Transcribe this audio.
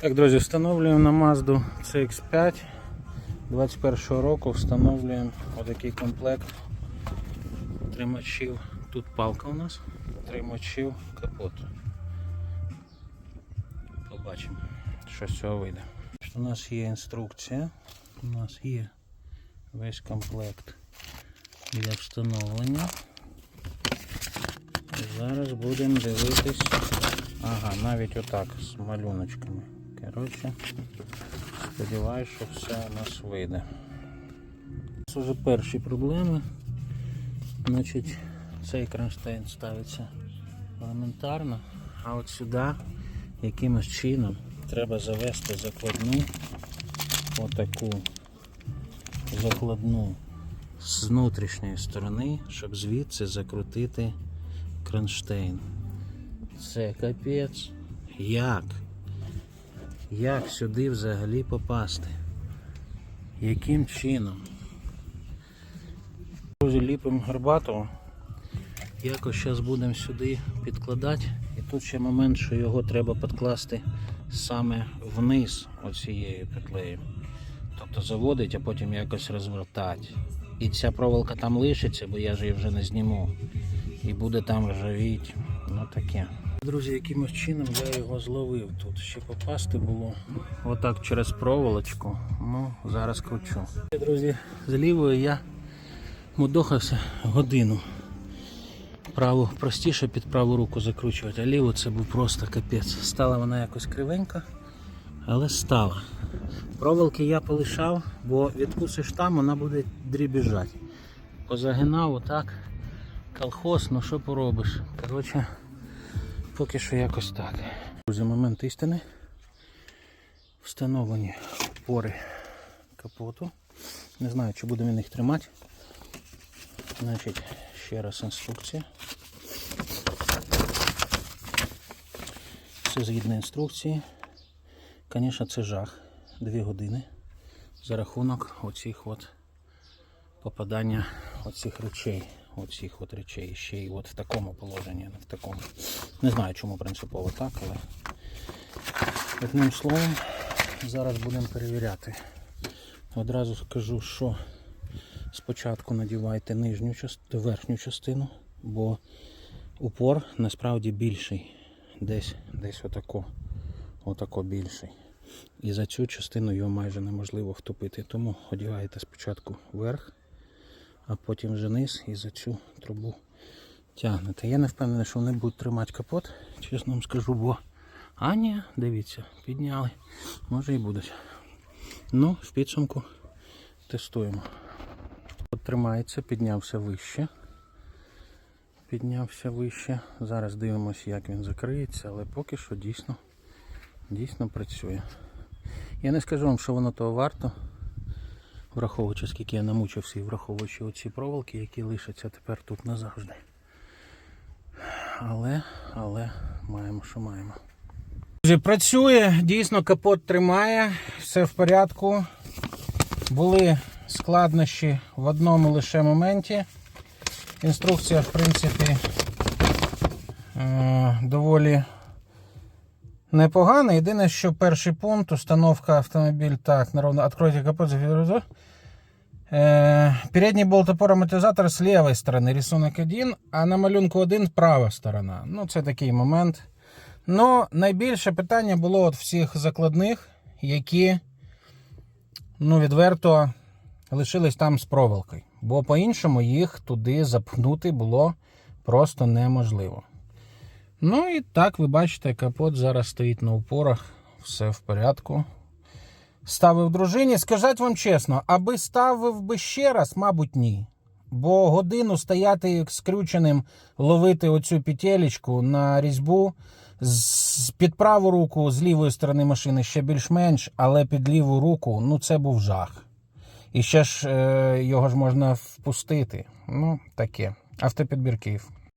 Так, друзі, встановлюємо на Mazda CX5 21 року. Встановлюємо отакий комплект тримачів. Тут палка у нас, тримачів капоту. Побачимо, що з цього вийде. У нас є інструкція, у нас є весь комплект для встановлення. Зараз будемо дивитись. Ага, навіть отак з малюночками. Коротше, сподіваюсь, що все у нас вийде. Це вже перші проблеми. Значить, цей кронштейн ставиться елементарно, а от сюди якимось чином треба завести закладну отаку закладну з внутрішньої сторони, щоб звідси закрутити кронштейн. Це капець. Як? Як сюди взагалі попасти? Яким чином? Друзі, ліпимо гарбатого. Якось зараз будемо сюди підкладати. І тут ще момент, що його треба підкласти саме вниз оцією петлею. Тобто заводить, а потім якось розвертати. І ця проволока там лишиться, бо я ж її вже не зніму. І буде там ржавіть. Ну таке. Друзі, якимось чином я його зловив тут. Ще попасти було отак через проволочку. Ну, зараз кручу. Друзі, з лівою я мудохався годину. Праву простіше під праву руку закручувати, а ліву це був просто капець. Стала вона якось кривенька, але стала. Проволоки я полишав, бо відкусиш там, вона буде дрібіжати. Позагинав отак. Колхоз, ну що поробиш. Коротше, поки що якось так. Друзі, момент істини. Встановлені опори капоту. Не знаю, чи будемо їх тримати. Значить, ще раз інструкція. Все згідно інструкції. Звісно, це жах. Дві години за рахунок оцих от попадання оцих речей. Оцих от речей. Ще й от в такому положенні, не в такому. Не знаю, чому принципово так, але одним словом, зараз будемо перевіряти. Одразу скажу, що спочатку надівайте нижню частину, верхню частину, бо упор насправді більший. Десь десь отако, отако більший. І за цю частину його майже неможливо втопити. Тому одягаєте спочатку вверх, а потім вже низ і за цю трубу тягнете. Я не впевнений, що вони будуть тримати капот, чесно вам скажу, бо. А ні, дивіться, підняли. Може і будуть. Ну, в підсумку тестуємо. От тримається, піднявся вище. Піднявся вище. Зараз дивимося, як він закриється, але поки що дійсно, дійсно працює. Я не скажу вам, що воно того варто, враховуючи, скільки я намучився і враховуючи оці проволоки, які лишаться тепер тут назавжди. Але, але маємо, що маємо. Друзі, Працює, дійсно капот тримає, все в порядку. Були складнощі в одному лише моменті. Інструкція, в принципі, е, доволі непогана. Єдине, що перший пункт, установка автомобіль так, наравно, откройте капот, зафиксируйте. Э, Передний болт опора амортизатора с левой стороны, рисунок 1, а на малюнку 1 права сторона. Ну, це такий момент. Ну, найбільше питання було от всіх закладних, які, ну, відверто лишились там з проволокою. Бо по-іншому їх туди запхнути було просто неможливо. Ну і так, ви бачите, капот зараз стоїть на упорах, все в порядку. Ставив дружині. Сказати вам чесно, аби ставив би ще раз, мабуть, ні. Бо годину стояти скрюченим, ловити оцю петелечку на різьбу з під праву руку, з лівої сторони машини ще більш-менш, але під ліву руку ну це був жах. І ще ж е, його ж можна впустити. Ну, таке. Автопідбір Київ.